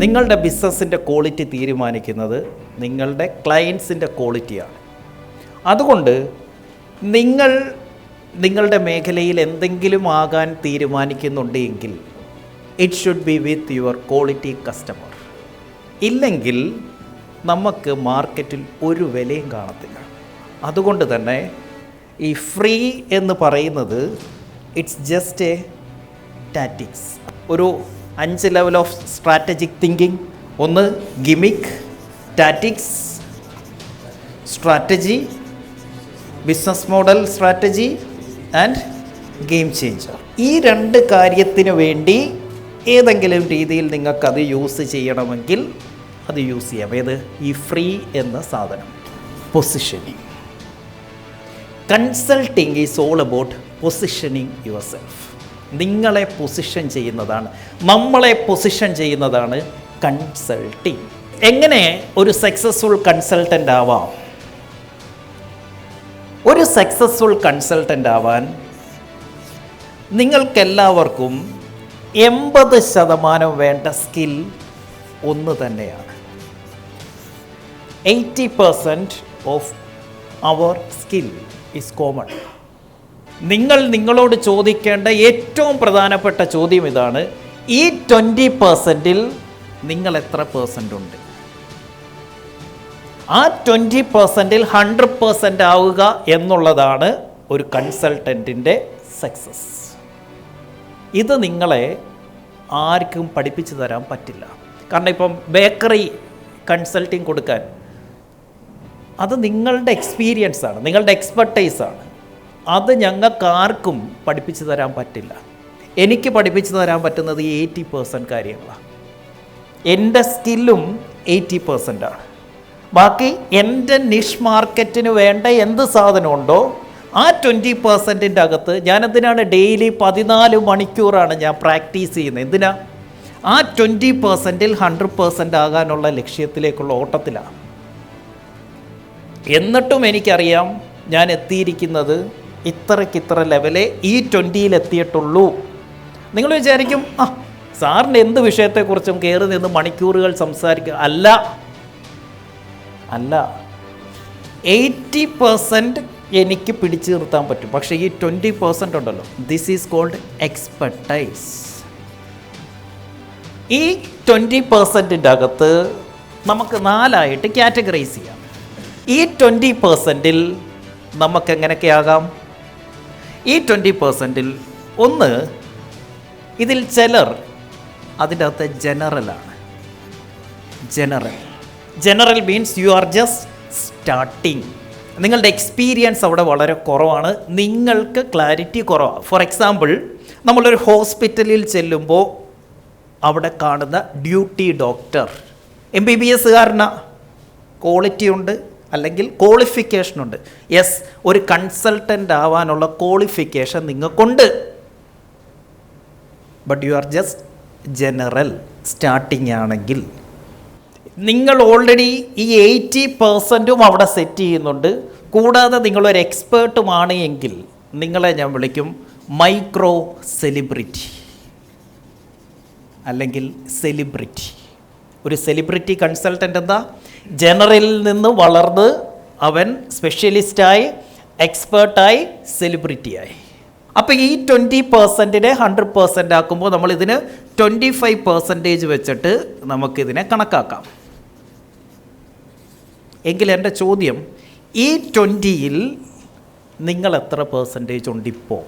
നിങ്ങളുടെ ബിസിനസ്സിന്റെ ക്വാളിറ്റി തീരുമാനിക്കുന്നത് നിങ്ങളുടെ ക്ലയൻസിന്റെ ക്വാളിറ്റിയാണ്. അതുകൊണ്ട് നിങ്ങൾ നിങ്ങളുടെ മേഖലയിൽ എന്തെങ്കിലും ആകാൻ തീരുമാനിക്കുന്നുണ്ട് എങ്കിൽ it should be with your quality customer ഇല്ലെങ്കിൽ നമുക്ക് മാർക്കറ്റിൽ ഒരു വിലയും കാണത്തില്ല. അതുകൊണ്ട് തന്നെ ഈ ഫ്രീ എന്ന് പറയുന്നത് ഇറ്റ്സ് ജസ്റ്റ് എ ടാറ്റിക്സ് ഒരു അഞ്ച് ലെവൽ ഓഫ് സ്ട്രാറ്റജിക് തിങ്കിങ് ഒന്ന് gimmick tactics strategy business model strategy and game changer ഈ രണ്ട് കാര്യത്തിന് വേണ്ടി ഏതെങ്കിലും രീതിയിൽ നിങ്ങൾക്കത് യൂസ് ചെയ്യണമെങ്കിൽ അത് യൂസ് ചെയ്യാം. ഏത്? ഈ ഫ്രീ എന്ന സാധനം. Positioning consulting is all about positioning yourself നിങ്ങളെ പൊസിഷൻ ചെയ്യുന്നതാണ്. നമ്മളെ പൊസിഷൻ ചെയ്യുന്നതാണ് കൺസൾട്ടിങ് എങ്ങനെ ഒരു സക്സസ്ഫുൾ കൺസൾട്ടന്റ് ആവാം? ഒരു സക്സസ്ഫുൾ കൺസൾട്ടന്റ് ആവാൻ നിങ്ങൾക്കെല്ലാവർക്കും എൺപത് ശതമാനം വേണ്ട സ്കിൽ ഒന്ന് തന്നെയാണ്. Eighty percent of our skill is common നിങ്ങൾ നിങ്ങളോട് ചോദിക്കേണ്ട ഏറ്റവും പ്രധാനപ്പെട്ട ചോദ്യം ഇതാണ്. ഈ ട്വന്റി പേഴ്സന്റിൽ നിങ്ങൾ എത്ര പേഴ്സന്റ് ഉണ്ട്? ആ ട്വന്റി പേഴ്സന്റിൽ ഹൺഡ്രഡ് പേഴ്സന്റ് ആവുക എന്നുള്ളതാണ് ഒരു കൺസൾട്ടന്റിന്റെ സക്സസ് ഇത് നിങ്ങളെ ആർക്കും പഠിപ്പിച്ചു തരാൻ പറ്റില്ല. കാരണം ഇപ്പം ബേക്കറി കൺസൾട്ടിങ് കൊടുക്കാൻ അത് നിങ്ങളുടെ എക്സ്പീരിയൻസ് ആണ് നിങ്ങളുടെ എക്സ്പെർട്ടൈസ് ആണ്. അത് ഞങ്ങൾക്കാർക്കും പഠിപ്പിച്ചു തരാൻ പറ്റില്ല. എനിക്ക് പഠിപ്പിച്ചു തരാൻ പറ്റുന്നത് എയ്റ്റി പേഴ്സന്റ് കാര്യങ്ങളാണ് എന്റെ സ്കില്ലും എയ്റ്റി പേഴ്സന്റാണ് ബാക്കി എന്റെ നിഷ് മാർക്കറ്റിന് വേണ്ട എന്ത് സാധനമുണ്ടോ ആ ട്വന്റി പേഴ്സന്റിന്റെ അകത്ത് ഞാനെന്തിനാണ് ഡെയിലി പതിനാല് മണിക്കൂറാണ് ഞാൻ പ്രാക്ടീസ് ചെയ്യുന്നത്? എന്തിനാ? ആ ട്വന്റി പേഴ്സന്റിൽ ഹൺഡ്രഡ് പേഴ്സന്റ് ആകാനുള്ള ലക്ഷ്യത്തിലേക്കുള്ള ഓട്ടത്തിലാണ് എന്നിട്ടും എനിക്കറിയാം ഞാൻ എത്തിയിരിക്കുന്നത് ഇത്രയ്ക്ക് ഇത്ര ലെവലേ ഈ ട്വന്റിയിലെത്തിയിട്ടുള്ളൂ നിങ്ങൾ വിചാരിക്കും ആ സാറിന് എന്ത് വിഷയത്തെക്കുറിച്ചും കയറി നിന്ന് മണിക്കൂറുകൾ സംസാരിക്കുക അല്ല. അല്ല. എയ്റ്റി പെർസെന്റ് എനിക്ക് പിടിച്ചു നിർത്താൻ പറ്റും. പക്ഷേ ഈ ട്വന്റി പെർസെന്റ് ഉണ്ടല്ലോ. ദിസ് ഈസ് കോൾഡ് എക്സ്പെർട്ടൈസ് ഈ ട്വന്റി പെർസെന്റിന്റെ അകത്ത് നമുക്ക് നാലായിട്ട് കാറ്റഗറൈസ് ചെയ്യാം. ഈ ട്വന്റി പെർസെന്റിൽ നമുക്ക് എങ്ങനെയൊക്കെ ആകാം? ഈ ട്വന്റി പെർസെന്റിൽ ഒന്ന് ഇതിൽ ചിലർ അതിന്റെ അകത്ത് ജനറലാണ്. General. General means you are just starting നിങ്ങളുടെ എക്സ്പീരിയൻസ് അവിടെ വളരെ കുറവാണ്. നിങ്ങൾക്ക് ക്ലാരിറ്റി കുറവാണ് ഫോർ എക്സാമ്പിൾ നമ്മളൊരു ഹോസ്പിറ്റലിൽ ചെല്ലുമ്പോൾ അവിടെ കാണുന്ന duty doctor M B B എസ്സുകാരന quality ഉണ്ട്. അല്ലെങ്കിൽ ക്വാളിഫിക്കേഷൻ ഉണ്ട്. യെസ് ഒരു കൺസൾട്ടന്റ് ആവാനുള്ള ക്വാളിഫിക്കേഷൻ നിങ്ങൾക്കുണ്ട്. But you are just general starting ആണെങ്കിൽ. നിങ്ങൾ ഓൾറെഡി ഈ എയ്റ്റി പെർസെന്റും അവിടെ സെറ്റ് ചെയ്യുന്നുണ്ട്. കൂടാതെ നിങ്ങളൊരു എക്സ്പേർട്ടുമാണ് എങ്കിൽ നിങ്ങളെ ഞാൻ വിളിക്കും മൈക്രോ സെലിബ്രിറ്റി അല്ലെങ്കിൽ സെലിബ്രിറ്റി ഒരു സെലിബ്രിറ്റി കൺസൾട്ടന്റ് എന്താ? ജനറലിൽ നിന്ന് വളർന്ന് അവൻ സ്പെഷ്യലിസ്റ്റായി എക്സ്പേർട്ടായി സെലിബ്രിറ്റിയായി. അപ്പോൾ ഈ ട്വന്റി പെർസെന്റിനെ ഹൺഡ്രഡ് പെർസെന്റ് ആക്കുമ്പോൾ നമ്മളിതിന് ട്വന്റി ഫൈവ് പെർസെന്റേജ് വെച്ചിട്ട് നമുക്കിതിനെ കണക്കാക്കാം. എങ്കിൽ എന്റെ ചോദ്യം ഈ ട്വന്റിയിൽ നിങ്ങൾ എത്ര പെർസെന്റേജ് ഉണ്ട് ഇപ്പോൾ